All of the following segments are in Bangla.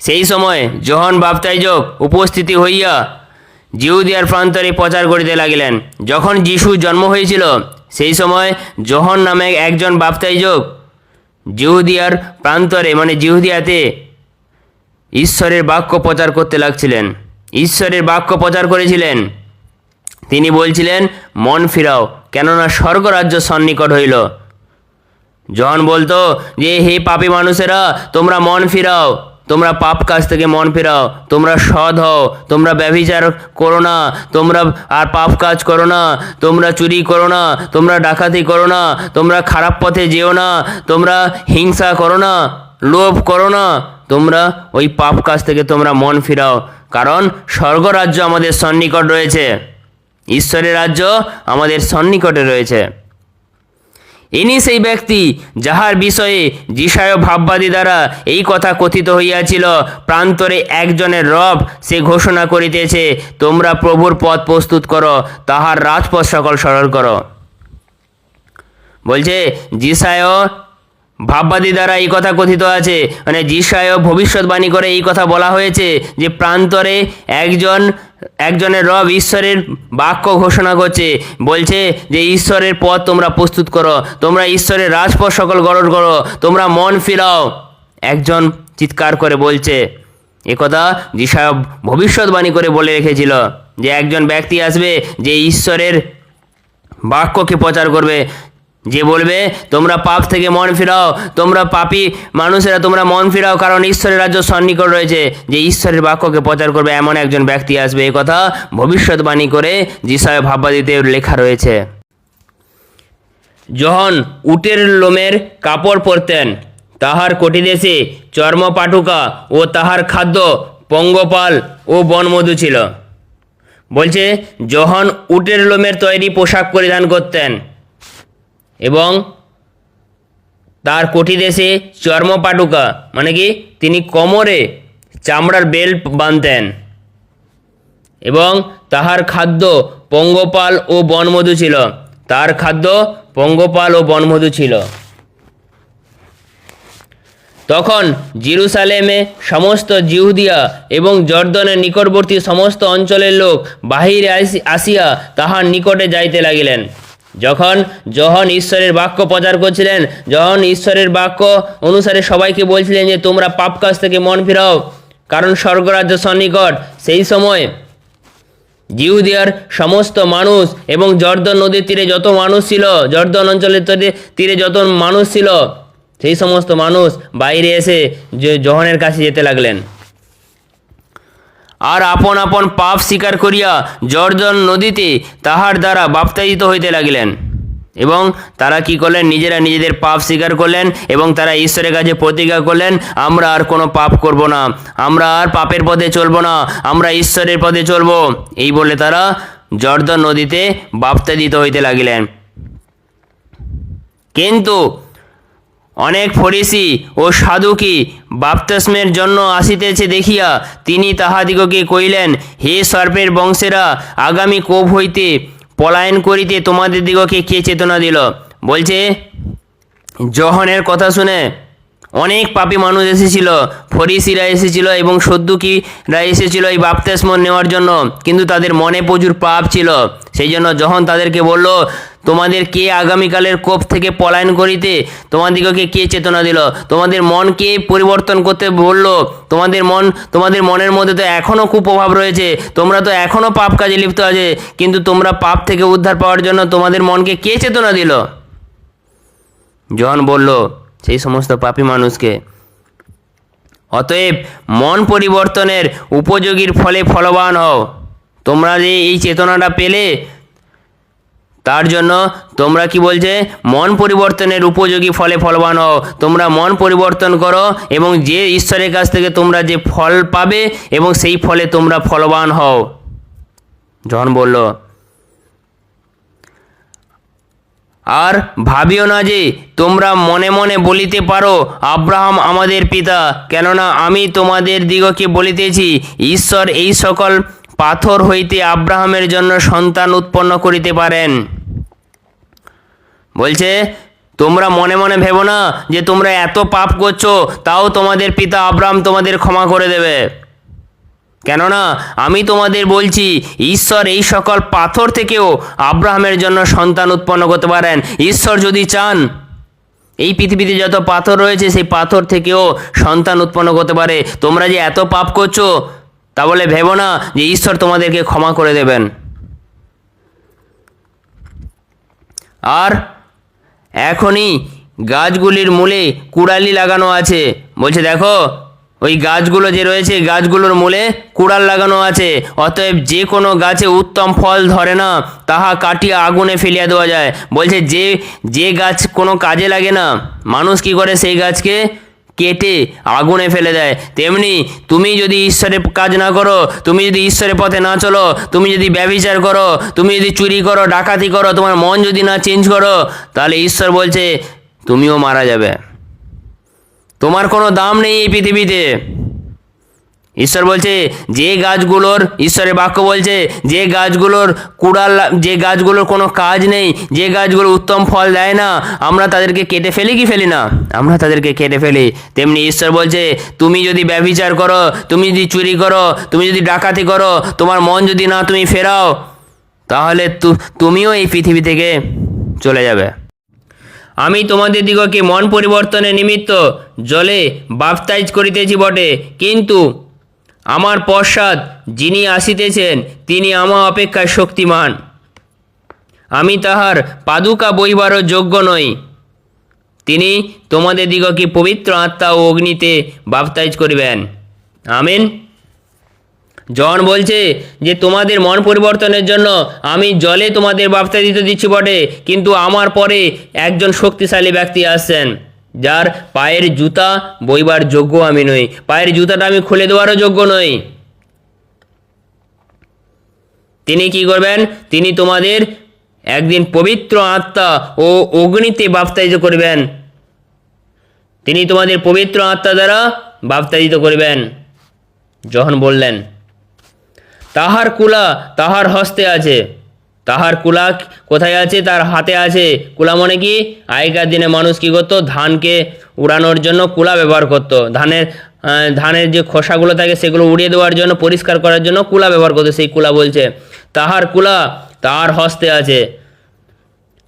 সেই সময় যোহন বাপ্তাইজক উপস্থিতি হইয়া জিহুদিয়ার প্রান্তরে প্রচার করিতে লাগিলেন। যখন যিশু জন্ম হয়েছিল সেই সময় যোহন নামে একজন বাপ্তাইজক জিহুদিয়ার প্রান্তরে মানে জিহুদিয়াতে ঈশ্বরের বাক্য প্রচার করতে লাগছিলেন। ঈশ্বরের বাক্য প্রচার করেছিলেন। তিনি বলছিলেন, মন ফিরাও, কেননা স্বর্গরাজ্য সন্নিকট হইল। জন বলতো যে, হে পাপী মানুষেরা, তোমরা মন ফিরাও। তোমরা পাপ কাজ থেকে মন ফেরাও, তোমরা সৎ হও, তোমরা ব্যভিচার করো না, তোমরা আর পাপ কাজ করো না, তোমরা চুরি করো না, তোমরা ডাকাতি করো না, তোমরা খারাপ পথে যেও না, তোমরা হিংসা করো না, লোভ করো না, তোমরা ওই পাপ কাজ থেকে তোমরা মন ফিরাও, কারণ স্বর্গরাজ্য আমাদের সন্নিকট রয়েছে, ঈশ্বরের রাজ্য আমাদের সন্নিকটে রয়েছে। ইনি সেই ব্যক্তি যাহার বিষয়ে যিশায় ভাববাদী দ্বারা এই কথা কথিত হইয়াছিল, প্রান্তরে একজনের রব সে ঘোষণা করিতেছে, তোমরা প্রভুর পথ প্রস্তুত করো, তাহার রাজপথ সকল সরল করো। বলছে, যিশায় ভাববাদী দ্বারা এই কথা কথিত আছে। মানে যিশায় ভবিষ্যৎবাণী করে এই কথা বলা হয়েছে যে প্রান্তরে একজন, একজনের রব ঈশ্বরের বাক্য ঘোষণা করছে। বলছে যে ঈশ্বরের পথ তোমরা প্রস্তুত করো, তোমরা ঈশ্বরের রাজপথ সকল গড়ন করো, তোমরা মন ফিরাও। একজন চিৎকার করে বলছে একথা যিশায় ভবিষ্যৎবাণী করে বলে রেখেছিল যে একজন ব্যক্তি আসবে যে ঈশ্বরের বাক্যকে প্রচার করবে। যে বলবে, তোমরা পাপ থেকে মন ফিরাও, তোমরা পাপী মানুষেরা, তোমরা মন ফিরাও, কারণ ঈশ্বরের রাজ্য সন্নিকট রয়েছে। যে ঈশ্বরের বাক্যকে প্রচার করবে, এমন একজন ব্যক্তি আসবে। এই কথা ভবিষ্যৎবাণী করে যিশায় ভাববাদীতে লেখা রয়েছে। যখন উটের লোমের কাপড় পরতেন, তাহার কটিদেশে চর্মপাটুকা ও তাহার খাদ্য পঙ্গপাল ও বনমধু ছিল। বলছে, যখন উটের লোমের তৈরি পোশাক পরিধান করতেন এবং তার কটিদেশে চর্মপাটুকা মানে কি? তিনি কোমরে চামড়ার বেল্ট বাঁধতেন। এবং তাহার খাদ্য পঙ্গপাল ও বনমধু ছিল। তার খাদ্য পঙ্গপাল ও বনমধু ছিল। তখন জিরুসালেমে সমস্ত জিহুদিয়া এবং জর্দনের নিকটবর্তী সমস্ত অঞ্চলের লোক বাহিরে আসি- আসিয়া তাহার নিকটে যাইতে লাগিলেন। যখন যখন ঈশ্বরের বাক্য প্রচার করছিলেন, যখন ঈশ্বরের বাক্য অনুসারে সবাইকে বলছিলেন যে, তোমরা পাপ কাজ থেকে মন ফিরাও, কারণ স্বর্গরাজ্য সন্নিকট। সেই সময় জিহুদিয়ার সমস্ত মানুষ এবং জর্দন নদীর তীরে যত মানুষ ছিল, জর্দন অঞ্চলের তীরে- যত মানুষ ছিল, সেই সমস্ত মানুষ বাইরে এসে জহনের কাছে যেতে লাগলেন। আর আপন আপন পাপ স্বীকার করিয়া জর্দন নদীতে তাহার দ্বারা বাপ্তায়িত হইতে লাগিলেন। এবং তারা কি করলেন? নিজেরা নিজেদের পাপ স্বীকার করলেন এবং তারা ঈশ্বরের কাছে প্রতিজ্ঞা করলেন, আমরা আর কোনো পাপ করব না। আমরা আর পাপের পথে চলব না। আমরা ঈশ্বরের পথে চলব। এই বলে তারা জর্দন নদীতে বাপ্তাদিত হইতে লাগিলেন। কিন্তু অনেক ফরিসি ও সাধুকি বাপ্তাস্মের জন্য আসিতেছে দেখিয়া তিনি তাহাদিগকে কইলেন হে সর্পের বংশেরা, আগামী কোপ হইতে পলায়ন করিতে তোমাদের দিগকে কে চেতনা দিল? বলছে, জহনের কথা শুনে অনেক পাপী মানুষ এসেছিল, ফরিসিরা এসেছিল এবং সদ্যুকিরা এসেছিল এই বাপতেস্ম নেওয়ার জন্য, কিন্তু তাদের মনে প্রচুর পাপ ছিল। সেই জন্য যখন তাদেরকে বলল তোমাদের কে আগামীকালের কোপ থেকে পলায়ন করিতে? তোমাদিগকে কে চেতনা দিল? তোমাদের মনকে পরিবর্তন করতে বলল? তোমাদের মন, তোমাদের মনের মধ্যে তো এখনও কুপ্রভাব রয়েছে। তোমরা তো এখনও পাপ কাজে লিপ্ত আছে। কিন্তু তোমরা পাপ থেকে উদ্ধার পাওয়ার জন্য তোমাদের মনকে কে চেতনা দিল? জন বলল, সেই সমস্ত পাপী মানুষকে। অতএব মন পরিবর্তনের উপযোগীর ফলে ফলবান হও। তোমরা যে এই চেতনাটা পেলে তার জন্য তোমরা কি বলছে, মন পরিবর্তনের উপযোগী ফলে ফলবান হও। তোমরা মন পরিবর্তন করো এবং যে ঈশ্বরের কাছ থেকে তোমরা যে ফল পাবে এবং সেই ফলে তোমরা ফলবান হও। জন বলল, আর ভাবিও না যে তোমরা মনে মনে বলিতে পারো, আব্রাহাম আমাদের পিতা, কেননা আমি তোমাদের দিগকে বলিতেছি, ঈশ্বর এই সকল পাথর হইতে আব্রাহামের জন্য সন্তান উৎপন্ন করিতে পারেন। বলছে, তোমরা মনে মনে ভেবো না যে তোমরা এত পাপ করছ, তাও তোমাদের পিতা আব্রাম তোমাদের ক্ষমা করে দেবে। কেননা আমি তোমাদের বলছি, ঈশ্বর এই সকল পাথর থেকেও আব্রাহামের জন্য সন্তান উৎপন্ন করতে পারেন। ঈশ্বর যদি চান, এই পৃথিবীতে যত পাথর রয়েছে, সেই পাথর থেকেও সন্তান উৎপন্ন করতে পারে। তোমরা যে এত পাপ করছ, তা বলে ভেবো না যে ঈশ্বর তোমাদেরকে ক্ষমা করে দেবেন। আর এখনই গাছগুলির মূলে কুড়ালি লাগানো আছে। বলছে, দেখো, ওই গাছগুলো যে রয়েছে গাছগুলোর মূলে কুড়াল লাগানো আছে। অতএব যে কোনো গাছে উত্তম ফল ধরে না, তাহা কাটিয়ে আগুনে ফেলিয়া দেওয়া যায়। বলছে, যে যে গাছ কোনো কাজে লাগে না, মানুষ কি করে সেই গাছকে কেটে আগুনে ফেলে দেয়। তেমনি তুমি যদি ঈশ্বরের কাজ না করো, তুমি যদি ঈশ্বরের পথে না চলো, তুমি যদি ব্যবচার করো, তুমি যদি চুরি করো, ডাকাতি করো, তোমার মন যদি না চেঞ্জ করো, তাহলে ঈশ্বর বলছে, তুমিও মারা যাবে। তোমার কোনো দাম নেই এই পৃথিবীতে। ঈশ্বর বলছে, যে গাছগুলোর ঈশ্বরের বাক্য বলছে, যে গাছগুলোর কুড়াল, যে গাছগুলোর কোনো কাজ নেই, যে গাছগুলো উত্তম ফল দেয় না, আমরা তাদেরকে কেটে ফেলি কি ফেলি না? আমরা তাদেরকে কেটে ফেলি। তেমনি ঈশ্বর বলছে, তুমি যদি ব্যভিচার করো, তুমি যদি চুরি করো, তুমি যদি ডাকাতি করো, তোমার মন যদি না তুমি ফেরাও, তাহলে তুমিও এই পৃথিবী থেকে চলে যাবে। আমি তোমাদের দিগকে মন পরিবর্তনের নিমিত্ত জলে বাপতাইজ করিতেছি বটে, কিন্তু আমার পশ্চাৎ যিনি আসিতেছেন, তিনি আমার অপেক্ষায় শক্তিমান। আমি তাহার পাদুকা বইবারও যোগ্য নই। তিনি তোমাদের দিগকে পবিত্র আত্মা ও অগ্নিতে বাপতাইজ করিবেন? আমিন। জন বলছে যে, তোমাদের মন পরিবর্তনের জন্য আমি জলে তোমাদের বাপ্তা দিতে দিচ্ছি বটে, কিন্তু আমার পরে একজন শক্তিশালী ব্যক্তি আসছেন। যার পায়ের জুতা বইবার যোগ্য আমি নই। পায়ের জুতাটা আমি খুলে দেওয়ারও যোগ্য নই। তিনি কি করবেন? তিনি তোমাদের একদিন পবিত্র আত্মা ও অগ্নিতে বাপ্তায়িত করবেন। তিনি তোমাদের পবিত্র আত্মা দ্বারা বাপ্তায়িত করবেন। যখন বললেন, তাহার কুলা তাহার হস্তে আছে। তাহার কুলা কোথায় আছে? তার হাতে আছে। কুলা মানে কি? আগেকার দিনে মানুষ কি করতো? ধানকে উড়ানোর জন্য কুলা ব্যবহার করতো। ধানের ধানের যে খোসাগুলো থাকে, সেগুলো উড়িয়ে দেওয়ার জন্য, পরিষ্কার করার জন্য কুলা ব্যবহার করতো, সেই কুলা বলছে। তাহার কুলা তার হস্তে আছে।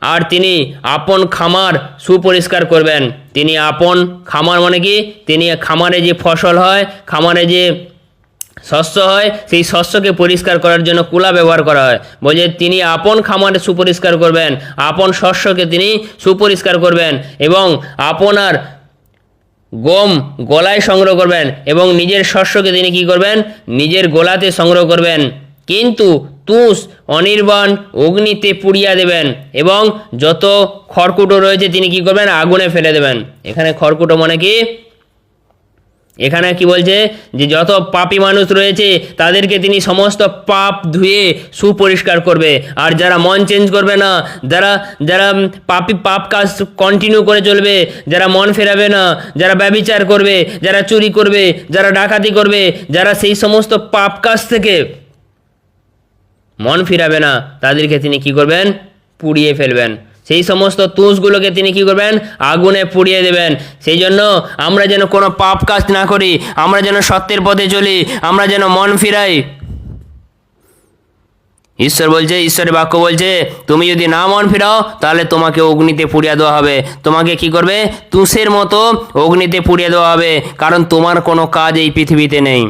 আর তিনি আপন খামার সুপরিষ্কার করবেন। তিনি আপন খামার মানে কি? তিনি খামারে যে ফসল হয়, খামারে যে শস্য হয়, সেই শস্যকে পরিষ্কার করার জন্য কুলা ব্যবহার করা হয়। বলছে তিনি আপন খামারে সুপরিষ্কার করবেন, আপন শস্যকে তিনি সুপরিষ্কার করবেন এবং আপনার গম গলায় সংগ্রহ করবেন এবং নিজের শস্যকে তিনি কি করবেন? নিজের গোলাতে সংগ্রহ করবেন। কিন্তু তুষ অনির্বাণ অগ্নিতে পুড়িয়া দেবেন এবং যত খড়কুটো রয়েছে তিনি কি করবেন? আগুনে ফেলে দেবেন। এখানে খড়কুটো মানে কি? এখানে কি বলছে? যে যত পাপী মানুষ রয়েছে, তাদেরকে তিনি সমস্ত পাপ ধুয়ে সুপরিষ্কার করবে। আর যারা মন চেঞ্জ করবে না, যারা যারা পাপি, পাপী কাজ কন্টিনিউ করে চলবে, যারা মন ফেরাবে না, যারা ব্যবিচার করবে, যারা চুরি করবে, যারা ডাকাতি করবে, যারা সেই সমস্ত পাপ কাজ থেকে মন ফিরাবে না, তাদেরকে তিনি কি করবেন? পুড়িয়ে ফেলবেন। সেই সমস্ত তুষগুলোকে তিনি কি করবেন? আগুনে পুড়িয়ে দেবেন। সেই জন্য আমরা যেন কোনো পাপ কাজ না করি, আমরা যেন সত্যের পথে চলি, আমরা যেন মন ফিরাই। ঈশ্বর বলছে, ঈশ্বরের বাক্য বলছে, তুমি যদি না মন ফিরাও, তাহলে তোমাকে অগ্নিতে পুড়িয়ে দেওয়া হবে। তোমাকে কি করবে? তুষের মতো অগ্নিতে পুড়িয়ে দেওয়া হবে, কারণ তোমার কোনো কাজ এই পৃথিবীতে নেই।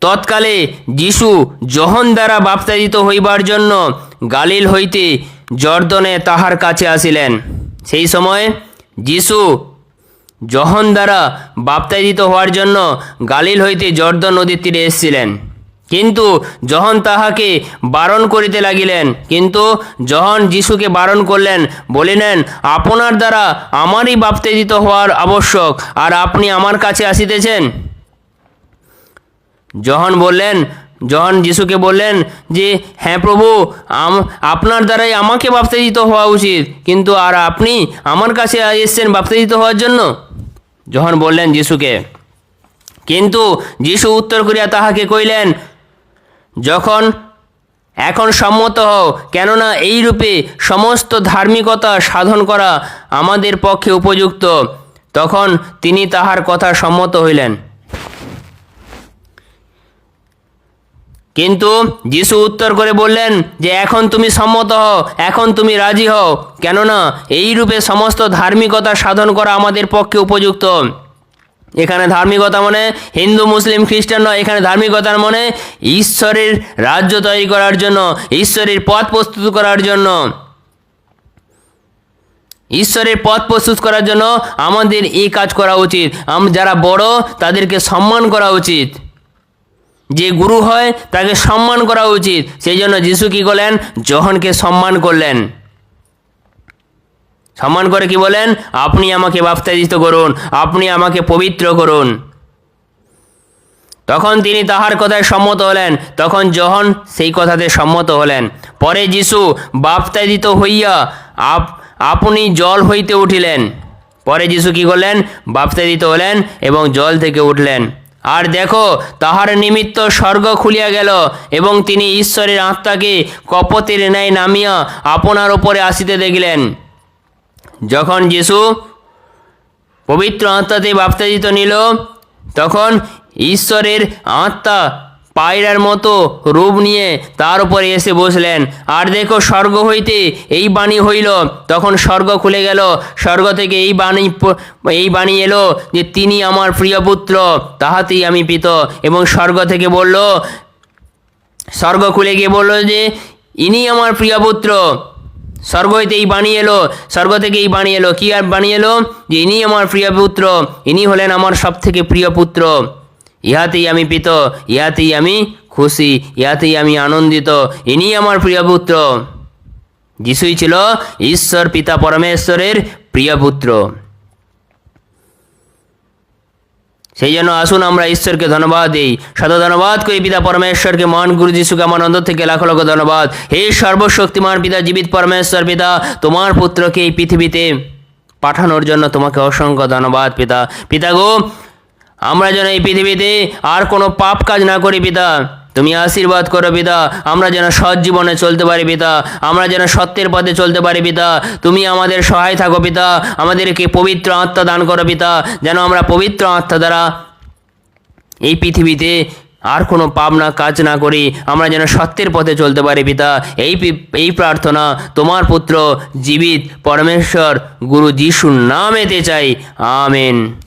তৎকালে যিশু জহন দ্বারা বাপ্তাজিত হইবার জন্য গালিল হইতে জর্দনে তাহার কাছে আসিলেন। সেই সময় যিশু জহন দ্বারা বাপ্তাজিত হওয়ার জন্য গালিল হইতে জর্দন নদীর তীরে এসেছিলেন। কিন্তু যখন তাহাকে বারণ করিতে লাগিলেন, কিন্তু যখন যিশুকে বারণ করলেন, বলিলেন, আপনার দ্বারা আমারই বাপ্তাজিত হওয়ার আবশ্যক, আর আপনি আমার কাছে আসিতেছেন? যখন বললেন, যখন যিশুকে বললেন যে হ্যাঁ প্রভু আপনার দ্বারাই আমাকে বাপ্তাজিত হওয়া উচিত, কিন্তু আর আপনি আমার কাছে এসেছেন বাপ্তাজিত হওয়ার জন্য? যখন বললেন যিশুকে। কিন্তু যিশু উত্তর করিয়া তাহাকে কইলেন যখন, এখন সম্মত হও, কেননা এই রূপে সমস্ত ধার্মিকতা সাধন করা আমাদের পক্ষে উপযুক্ত। তখন তিনি তাহার কথা সম্মত হইলেন। কিন্তু যিশু উত্তর করে বললেন যে, এখন তুমি সম্মত হও, এখন তুমি রাজি হও। কেননা এই রূপে সমস্ত ধার্মিকতা সাধন করা আমাদের পক্ষে উপযুক্ত। এখানে ধার্মিকতা মানে হিন্দু, মুসলিম, খ্রিস্টান নয়, এখানে ধার্মিকতার মানে ঈশ্বরের রাজ্য তৈরি করার জন্য, ঈশ্বরের পথ প্রস্তুত করার জন্য। ঈশ্বরের পথ প্রস্তুত করার জন্য আমাদের এই কাজ করা উচিত। যারা বড় তাদেরকে সম্মান করা উচিত। যে গুরু হয়, তাকে সম্মান করা উচিত। সেই জন্য যিশু কী করলেন? জহনকে সম্মান করলেন। সম্মান করে কি বলেন? আপনি আমাকে বাপ্তাজিত করুন, আপনি আমাকে পবিত্র করুন। তখন তিনি তাহার কথায় সম্মত হলেন। তখন যখন সেই কথাতে সম্মত হলেন। পরে যিশু বাপ্তাজিত হইয়া আপ আপনি জল হইতে উঠিলেন। পরে যিশু কি করলেন? বাপ্তাজিত হলেন এবং জল থেকে উঠলেন। আর দেখো, তাহার নিমিত্ত স্বর্গ খুলিয়া গেল, এবং তিনি ঈশ্বরের আত্মাকে কপতের ন্যায় নামিয়া আপনার ওপরে আসিতে দেখিলেন। যখন যিশু পবিত্র আত্মাতে বাপ্তাজিত নিল, তখন ঈশ্বরের আত্মা পায়রার মতো রূপ নিয়ে তার উপরে এসে বসলেন। আর দেখো, স্বর্গ হইতে এই বাণী হইল। তখন স্বর্গ খুলে গেল। স্বর্গ থেকে এই বাণী এই বাণী এলো যে, তিনি আমার প্রিয় পুত্র, তাহাতেই আমি পিত। এবং স্বর্গ থেকে বলল, স্বর্গ খুলে গিয়ে বলল যে, ইনি আমার প্রিয় পুত্র। স্বর্গ হইতে এই বাণী এলো। স্বর্গ থেকে এই বাণী এলো। কি আর বাণী এলো? যে, ইনি আমার প্রিয় পুত্র, ইনি হলেন আমার সব থেকে প্রিয় পুত্র। ইহাতেই আমি পিত, ইহাতেই আমি খুশি, ইহাতেই আমি আনন্দিত। ইনি আমার প্রিয় পুত্র। যিশুই ছিল ঈশ্বর, পিতা পরমেশ্বরের প্রিয় পুত্র। সেই জন্য আসুন আমরা ঈশ্বরকে ধন্যবাদ দিই। শত ধন্যবাদ করি পিতা পরমেশ্বরকে, মহান গুরু যিশুকে। আমার অন্তর থেকে লাখ লক্ষ ধন্যবাদ। হে সর্বশক্তিমান পিতা, জীবিত পরমেশ্বর পিতা, তোমার পুত্রকে এই পৃথিবীতে পাঠানোর জন্য তোমাকে অসংখ্য ধন্যবাদ পিতা। পিতা গো আমরা যেন এই পৃথিবীতে আর কোনো পাপ কাজ না করি, পিতা। তুমি আশীর্বাদ করো, পিতা। আমরা যেন সৎ জীবনে চলতে পারি, পিতা। আমরা যেন সত্যের পথে চলতে পারি, পিতা। তুমি আমাদের সহায় থাকো, পিতা। আমাদেরকে পবিত্র আত্মা দান করো, পিতা। যেন আমরা পবিত্র আত্মা দ্বারা এই পৃথিবীতে আর কোনো পাপ না, কাজ না করি। আমরা যেন সত্যের পথে চলতে পারি, পিতা। এই এই প্রার্থনা তোমার পুত্র জীবিত পরমেশ্বর গুরু যিশুর নামেতে চাই। আমেন।